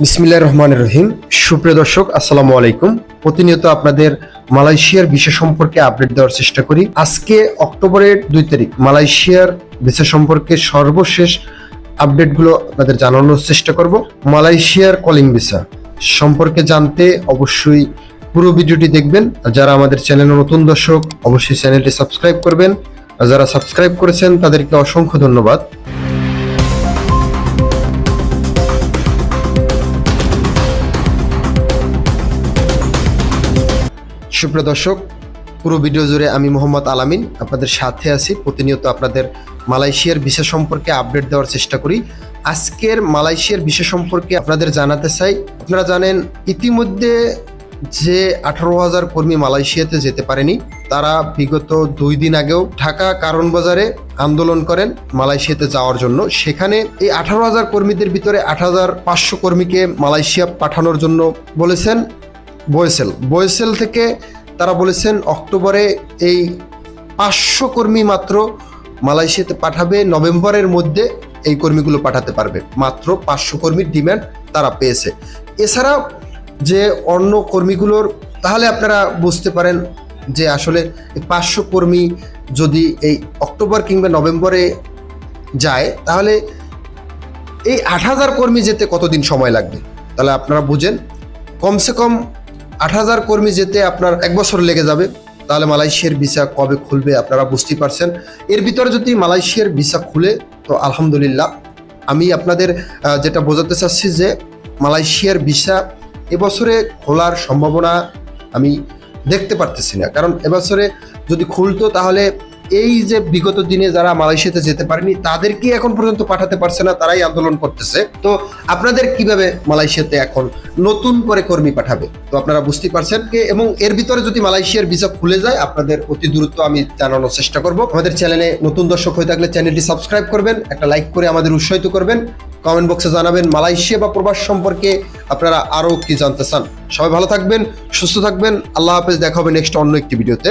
বিসমিল্লাহ রহমান রহিম। সুপ্রিয় দর্শক, আসসালামু আলাইকুম। প্রতিনিয়ত আপনাদের মালয়েশিয়ার বিষয় সম্পর্কে আপডেট দেওয়ার চেষ্টা করি। আজকে অক্টোবরের দুই তারিখ, মালয়েশিয়ার বিষয় সম্পর্কে সর্বশেষ আপডেটগুলো আপনাদের জানানোর চেষ্টা করব। মালয়েশিয়ার কলিং ভিসা সম্পর্কে জানতে অবশ্যই পুরো ভিডিওটি দেখবেন। আর যারা আমাদের চ্যানেলে নতুন দর্শক, অবশ্যই চ্যানেলটি সাবস্ক্রাইব করবেন। আর যারা সাবস্ক্রাইব করেছেন, তাদেরকে অসংখ্য ধন্যবাদ। সুপ্রিয় দর্শক, পুরো ভিডিও জুড়ে আমি মোহাম্মদ আলামিন আপনাদের সাথে আছি। প্রতিনিয়ত আপনাদের মালয়েশিয়ার বিষয় সম্পর্কে আপডেট দেওয়ার চেষ্টা করি। আজকের মালয়েশিয়ার বিষয় সম্পর্কে আপনাদের জানাতে চাই। আপনারা জানেন, ইতিমধ্যে যে আঠারো হাজার কর্মী মালয়েশিয়াতে যেতে পারেনি, তারা বিগত দুই দিন আগেও ঢাকা কারণ বাজারে আন্দোলন করেন মালয়েশিয়াতে যাওয়ার জন্য। সেখানে এই আঠারো হাজার কর্মীদের ভিতরে আট হাজার পাঁচশো কর্মীকে মালয়েশিয়া পাঠানোর জন্য বলেছেন বয়েসেল। বয়েসেল থেকে তারা বলেছেন অক্টোবরে এই পাঁচশো কর্মী মাত্র মালয়েশিয়াতে পাঠাবে, নভেম্বরের মধ্যে এই কর্মীগুলো পাঠাতে পারবে। মাত্র পাঁচশো কর্মীর ডিমান্ড তারা পেয়েছে। এছাড়া যে অন্য কর্মীগুলোর, তাহলে আপনারা বুঝতে পারেন যে আসলে পাঁচশো কর্মী যদি এই অক্টোবর কিংবা নভেম্বরে যায়, তাহলে এই আট হাজার কর্মী যেতে কতদিন সময় লাগবে? তাহলে আপনারা বুঝেন। কমসে কম আট হাজার কর্মী যেতে আপনার এক বছর লেগে যাবে, তাহলে মালয়েশিয়ার ভিসা কবে খুলবে আপনারা বুঝতে পারছেন। এর ভিতরে যদি মালয়েশিয়ার ভিসা খুলে, তো আলহামদুলিল্লাহ, আমি আপনাদের যেটা বোঝাতে চাচ্ছি যে মালয়েশিয়ার ভিসা এবছরে খোলার সম্ভাবনা আমি দেখতে পারতেছি না। কারণ এবছরে যদি খুলতো, তাহলে এই যে বিগত দিনে যারা মালয়েশিয়াতে যেতে পারেনি, তাদেরকে এখন পর্যন্ত পাঠাতে পারছে না, তারাই আন্দোলন করতেছে। তো আপনাদের কীভাবে মালয়েশিয়াতে এখন নতুন করে কর্মী পাঠাবে? তো আপনারা বুঝতে পারছেন এবং এর ভিতরে যদি মালয়েশিয়ার ভিসা খুলে যায়, আপনাদের অতি দ্রুত আমি জানানোর চেষ্টা করব। আমাদের চ্যানেলে নতুন দর্শক হয়ে থাকলে চ্যানেলটি সাবস্ক্রাইব করবেন, একটা লাইক করে আমাদের উৎসাহিত করবেন। কমেন্ট বক্সে জানাবেন, মালয়েশিয়া বা প্রবাস সম্পর্কে আপনারা আরও কি জানতে চান। সবাই ভালো থাকবেন, সুস্থ থাকবেন। আল্লাহ হাফেজ, দেখা হবে নেক্সট অন্য একটি ভিডিওতে।